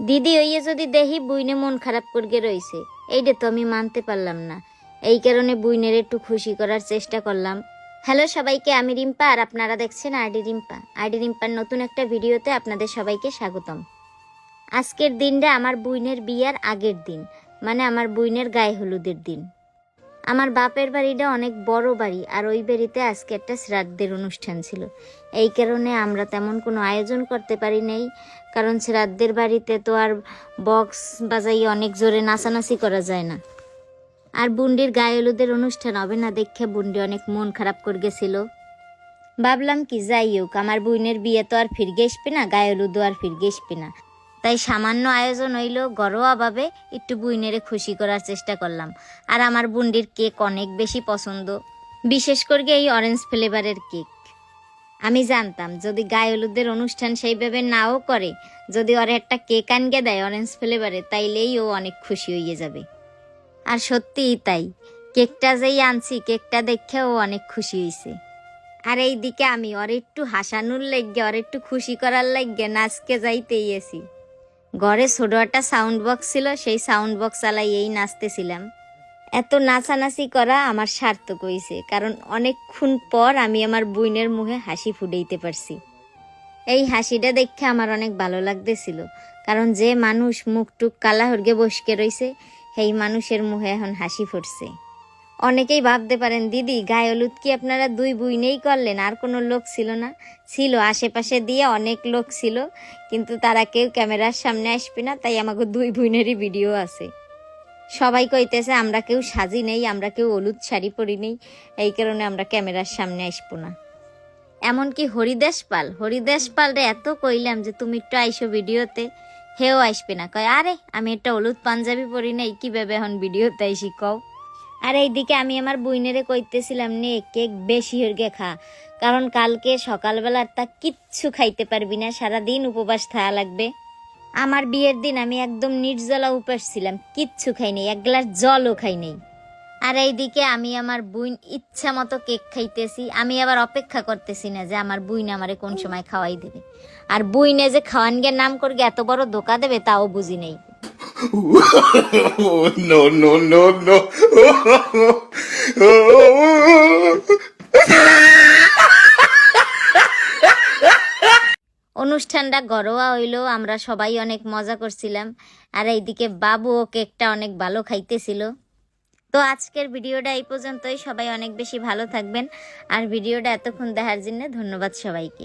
দিদি, ওইয়ে যদি দেখি বুইনে মন খারাপ করগে রইছে এইটা তো আমি মানতে পারলাম না। এই কারণে বুইনের একটু খুশি করার চেষ্টা করলাম। হ্যালো সবাইকে, আমি রিম্পা, আর আপনারা দেখছেন আরডি রিম্পা। আরডি রিম্পার নতুন একটা ভিডিওতে আপনাদের সবাইকে স্বাগতম। আজকের দিনটা আমার বুইনের বিয়ার আগের দিন মানে আমার বুইনের গায়ে হলুদের দিন। আমার বাপের বাড়িটা অনেক বড় বাড়ি, আর ওই বাড়িতে আজকে একটা শ্রাদ্ধের অনুষ্ঠান ছিল। এই কারণে আমরা তেমন কোনো আয়োজন করতে পারি নাই, কারণ শ্রাদ্ধের বাড়িতে তো আর বক্স বাজাই অনেক জোরে নাচানাচি করা যায় না। আর বুন্ডির গায়ে হলুদের অনুষ্ঠান হবে না দেখে বুন্ডি অনেক মন খারাপ করে গেছিল। ভাবলাম কি, যাই হোক, আমার বুইনের বিয়ে তো আর ফিরগে আসবে না, গায়ে হলুদও আর ফিরগে আসবে না। তাই সামান্য আয়োজন হইল ঘরোয়াভাবে একটু বুইনেরে খুশি করার চেষ্টা করলাম। আর আমার বুন্ডির কেক অনেক বেশি পছন্দ। বিশেষ করে এই অরেঞ্জ ফ্লেভারের কেক। আমি জানতাম, যদি গায়ে হলুদের অনুষ্ঠান সেইভাবে নাও করে, যদি ওর একটা কেক আনগে দেয় অরেঞ্জ ফ্লেভারে তাইলেই ও অনেক খুশি হয়ে যাবে। আর সত্যিই তাই। কেকটা যেই আনছি, কেকটা দেখে ও অনেক খুশি হয়েছে আর এই দিকে আমি, ওর একটু হাসানোর লাগবে ওর একটু খুশি করার লাগবে নাচকে যাইতেই এসি ঘরে ছোট একটা সাউন্ড বক্স ছিল, সেই সাউন্ড বক্স চালাই এই নাচতেছিলাম। এত নাচানাচি করা আমার সার্থক হয়েছে কারণ অনেকক্ষণ পর আমি আমার বুইনের মুখে হাসি ফুটাইতে পারছি। এই হাসিটা দেখে আমার অনেক ভালো লাগতেছিল, কারণ যে মানুষ মুখ টুক কালা হরগে বসকে রইছে, সেই মানুষের মুখে এখন হাসি ফুটছে। অনেকেই ভাবতে পারেন, দিদি, গায়ে হলুদ কি আপনারা দুই বুইনেই করলেন? আর কোনো লোক ছিল না? ছিল, আশেপাশে দিয়ে অনেক লোক ছিল, কিন্তু তারা কেউ ক্যামেরার সামনে আসবে না, তাই আমাকে দুই বুইনেরই ভিডিও আছে। সবাই কইতেছে, আমরা কেউ সাজি নেই, আমরা কেউ হলুদ শাড়ি পরি নেই, এই কারণে আমরা ক্যামেরার সামনে আসব না। এমনকি হরিদেশ পাল হরিদেশ পালরে এত কইলাম যে, তুমি একটু আইসো ভিডিওতে। হেও আসবে না, কয়, আরে, আমি একটা হলুদ পাঞ্জাবি পরি নাই, কীভাবে এখন ভিডিওতে আইসি কও? আর এইদিকে আমি আমার বইনেরে কইতেছিলাম, নে, কেক বেশি হরগে খা। কারণ কালকে সকালবেলা তা কিচ্ছু খাইতে পারবি না, সারাদিন উপবাস থাকা লাগবে। আমার বিয়ের দিন আমি একদম নির্জলা উপাস ছিলাম, কিচ্ছু খাই এক গ্লাস জলও খাই নাই। আর এইদিকে আমি আমার বুইন ইচ্ছা মতো কেক খাইতেছি, আমি আবার অপেক্ষা করতেছি না যে আমার বুইন আমারে কোন সময় খাওয়াই দেবে। আর বুইনে যে খাওয়ানগে নাম করবে এত বড় ধোকা দেবে, তাও বুঝি নেই। no, no, no, no. অনুষ্ঠানটা ঘরোয়া হইল আমরা সবাই অনেক মজা করছিলাম। আর এইদিকে বাবু ও কেকটা অনেক ভালো খাইতেছিল। তো আজকের ভিডিওটা এই পর্যন্তই। সবাই অনেক বেশি ভালো থাকবেন। আর ভিডিওটা এতক্ষণ দেখার জন্য ধন্যবাদ সবাইকে।